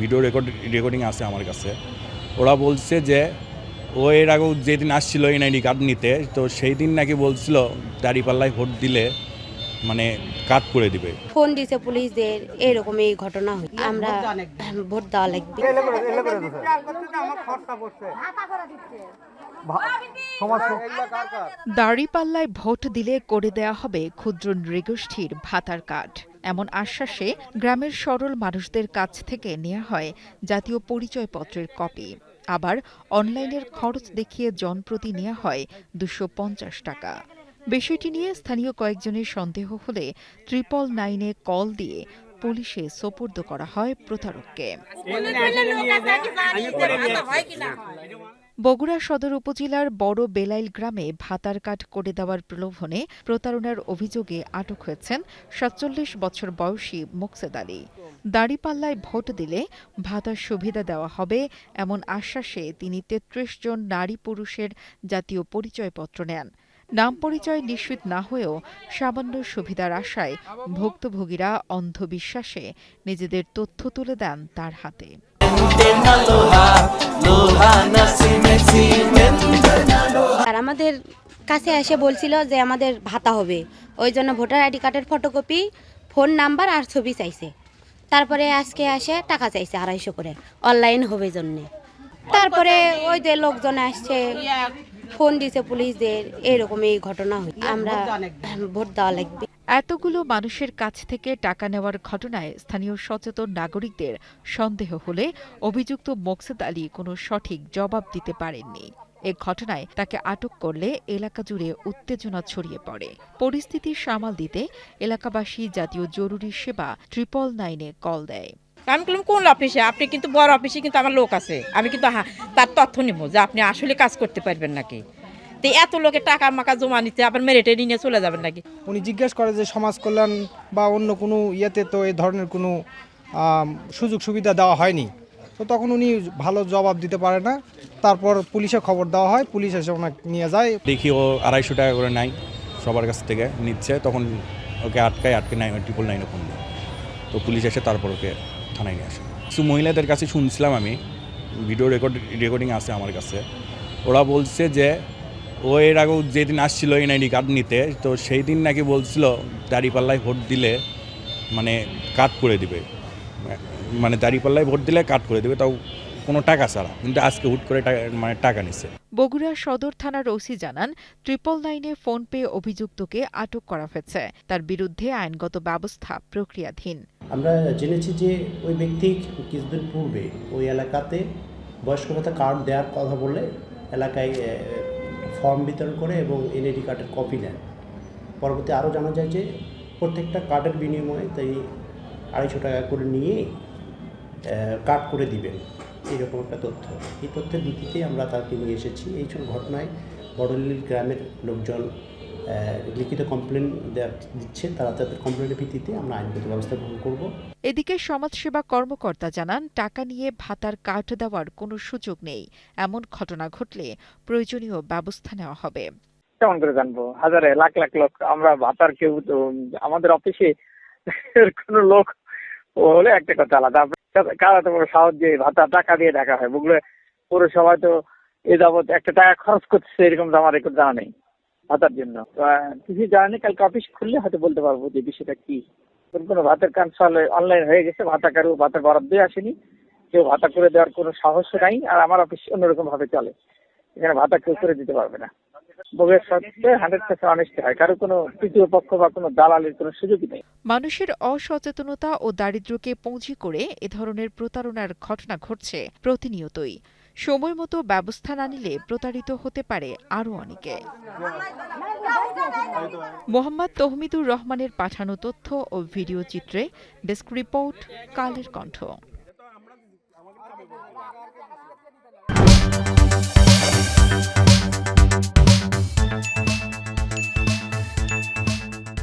Video record recording আছে আমার কাছে। ওরা বলছে যে ও এর আগেও যেদিন আসছিল এনআইডি কার্ড নিতে তো সেই দিন নাকি বলছিল দাঁড়িপাল্লায় ভোট দিলে মানে কাট করে দিবে। ফোন দিছে পুলিশদের এরকম এই ঘটনা হয়। আমরা ভোট দেওয়া লাগবে। দাঁড়িপাল্লায় ভোট দিলে করে দেয়া হবে ক্ষুদ্র নৃগোষ্ঠীর ভাতার কার্ড। এমন আশ্বাসে গ্রামের সরল মানুষদের কাছ থেকে নেওয়া হয় জাতীয় পরিচয়পত্রের কপি। আবার অনলাইনের খরচ দেখিয়ে জনপ্রতি নেওয়া হয় দুশো টাকা। বিষয়টি নিয়ে স্থানীয় কয়েকজনের সন্দেহ হলে ট্রিপল নাইনে কল দিয়ে পুলিশে সোপর্দ করা হয় প্রতারককে। বগুড়া সদর উপজেলার বড় বেলাইল গ্রামে ভাতার কাঠ করে দেওয়ার প্রলোভনে প্রতারণার অভিযোগে আটক হয়েছেন সাতচল্লিশ বছর বয়সী মোকসেদ আলী। দাড়িপাল্লায় ভোট দিলে ভাতার সুবিধা দেওয়া হবে এমন আশ্বাসে তিনি তেত্রিশ জন নারী পুরুষের জাতীয় পরিচয়পত্র নেন। নাম পরিচয় নিশ্চিত না হয়েও সামান্য সুবিধার আশায় ভুক্তভোগীরা অন্ধবিশ্বাসে নিজেদের তথ্য তুলে দেন তার হাতে। আর আমাদের কাছে এসে বলছিল যে আমাদের ভাতা হবে। ওই জন্য ভোটার আইডি কার্ডের ফটোকপি ফোন নাম্বার আর ছবি চাইছে। তারপরে আজকে আসে টাকা চাইছে আড়াইশো করে। অনলাইন হবে জন্যে। তারপরে ওই যে লোকজন আসছে ফোন দিছে পুলিশদের এরকম এই ঘটনা হয়। আমরা ভোট দেওয়া লাগবে। এতগুলো মানুষের কাছ থেকে টাকা নেওয়ার ঘটনায় স্থানীয় সচেতন নাগরিকদের সন্দেহ হলে অভিযুক্ত মোকসেদ আলী কোনো সঠিক জবাব দিতে পারেননি। এ ঘটনায় তাকে আটক করলে এলাকা জুড়ে উত্তেজনা ছড়িয়ে পড়ে। পরিস্থিতি সামাল দিতে এলাকাবাসী জাতীয় জরুরি সেবা ট্রিপল নাইনে কল দেয়। আমি বললাম, কোন অফিসে? আপনি কিন্তু বড় অফিসে কিন্তু আমার লোক আছে। আমি কিন্তু তার তথ্য নেব যে আপনি আসলে কাজ করতে পারবেন নাকি? তো এত লোকের টাকা মাকা জমা নিতে আবার মেরেটে নিয়ে চলে যাবেন নাকি? উনি জিজ্ঞেস করে যে সমাজ কল্যাণ বা অন্য কোনো ইয়েতে তো এই ধরনের কোনো সুযোগ সুবিধা দেওয়া হয়নি। তো তখন উনি ভালো জবাব দিতে পারে না। তারপর পুলিশে খবর দেওয়া হয় পুলিশ এসে ওনাকে নিয়ে যায়। দেখি ও আড়াইশো টাকা করে নেয় সবার কাছ থেকে নিচ্ছে তখন ওকে আটকায় আটকে নাই ট্রিপল নাইনে ফোন দেয়। তো পুলিশ এসে তারপর ওকে থানায় নিয়ে আসে। কিছু মহিলাদের কাছে শুনছিলাম আমি ভিডিও রেকর্ড রেকর্ডিং আছে আমার কাছে। ওরা বলছে যে ও এর আগেও যেদিন আসছিল এনআইডি কার্ড নিতে তো সেই দিন নাকি বলছিল দাঁড়িপাল্লায় ভোট দিলে মানে কাট করে দিবে। মানে দাঁড়িপাল্লায় ভোট দিলে কাট করে দেবে তাও কোনো টাকা ছাড়া। কিন্তু আজকে হুট করে মানে টাকা নিচ্ছে বগুড়া সদর থানার ওসি জানান ট্রিপল নাইনে ফোন পেয়ে অভিযুক্তকে আটক করা হয়েছে। তার বিরুদ্ধে আইনগত ব্যবস্থা প্রক্রিয়াধীন। আমরা জেনেছি যে ওই ব্যক্তি কিছুদিন পূর্বে ওই এলাকাতে বয়স্ক ভাতা কার্ড দেওয়ার কথা বলে এলাকায় ফর্ম বিতরণ করে এবং এনআইডি কার্ডের কপি নেন। পরবর্তী আরও জানা যায় যে প্রত্যেকটা কার্ডের বিনিময়ে তাই আড়াইশো টাকা করে নিয়ে কার্ড করে দিবেন। এইরকম একটা তথ্য। এই তথ্যের ভিত্তিতেই আমরা তাকে নিয়ে এসেছি। এই সব ঘটনায় বড়লিল গ্রামের লোকজন লিখিত কমপ্লেন দিচ্ছে তারা তাদের কমপ্লেনের ভিত্তিতে আমরা আইনগত ব্যবস্থা গ্রহণ করব। এদিকে সমাজসেবা কর্মকর্তা জানান টাকা নিয়ে ভাতার কার্ড দেওয়ার কোনো সুযোগ নেই। এমন ঘটনা ঘটলে প্রয়োজনীয় ব্যবস্থা নেওয়া হবে। কেমন করে জানব? হাজারে লাখ লাখ লোক। আমরা ভাতার কেউ তো আমাদের অফিসে কোনো লোক হলে একটা কথা আলাদা। কারা তো দিয়ে ভাতা টাকা দিয়ে দেখা হয়? বগুলো পৌরসভায় তো এ যাবৎ একটা টাকা খরচ করছে এরকম তো আমার রেকর্ড জানা নেই। ভাতার জন্য। কিছু জানা, কালকে অফিস খুললে হয়তো বলতে পারব যে বিষয়টা কি। কোন ভাতার ক্যান্সাল অনলাইন হয়ে গেছে, ভাতা কারও ভাতা বরাদ্দ আসেনি। কেউ ভাতা করে দেওয়ার কোনো সাহস নাই, আর আমার অফিস অন্যরকম ভাবে চলে। এখানে ভাতা কেউ করে দিতে পারবে না। বউয়ের সাথে হান্ড্রেড পার্সেন্ট অনেস্ট কারও কোনো তৃতীয় পক্ষ বা কোনো দালালির কোনো সুযোগই নেই। মানুষের অসচেতনতা ও দারিদ্র্যকে পুঁজি করে এ ধরনের প্রতারণার ঘটনা ঘটছে প্রতিনিয়তই। সময়মতো ব্যবস্থা না নিলে প্রতারিত হতে পারে আরও অনেকে। মোহাম্মদ তহমিদুর রহমানের পাঠানো তথ্য ও ভিডিও চিত্রে ডেস্ক রিপোর্ট, কালের কণ্ঠ।